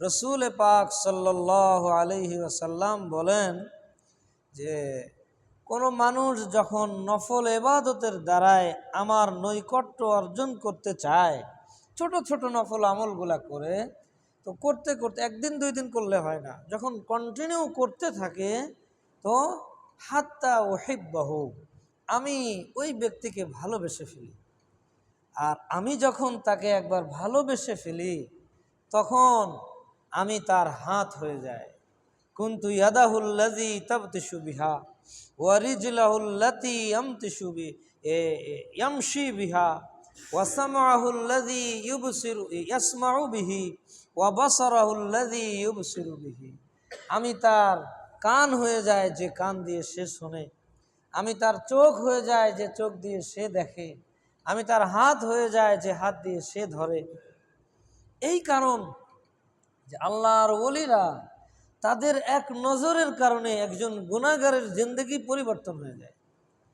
রসুল পাক সাল্লাহ আলহি আসাল্লাম বলেন যে, কোনো মানুষ যখন নফল এবাদতের দ্বারায় আমার নৈকট্য অর্জন করতে চায়, ছোট ছোট নফল আমলগুলা করে, তো করতে করতে একদিন, দুই দিন করলে হয় না। যখন কন্টিনিউ করতে থাকে, তো হাত্তা ওহিব্বাহু আমি ওই ব্যক্তিকে ভালোবেসে ফেলি। আর আমি যখন তাকে একবার ভালোবেসে ফেলি, তখন আমি তার হাত হয়ে যায়। কুন্তু ইয়াদাহুল্লাজি তাবতিসু বিহা ওয়ারিজলাহুল্লাতি আমতিসু বি ইয়ামশি বিহা ওয়াসামাহুল্লাজি ইউবসিরু, ইয়াসমাউ বিহি ওয়াবাসারাহুল্লাজি ইউবসিরু বিহি। আমি তার কান হয়ে যায় যে কান দিয়ে সে শোনে। আমি তার চোখ হয়ে যায় যে চোখ দিয়ে সে দেখে। আমি তার হাত হয়ে যায় যে হাত দিয়ে সে ধরে। এই কারণ যে আল্লাহর ওলিরা তাদের এক নজরের কারণে একজন গুণাগারের জিন্দগি পরিবর্তন হয়ে যায়।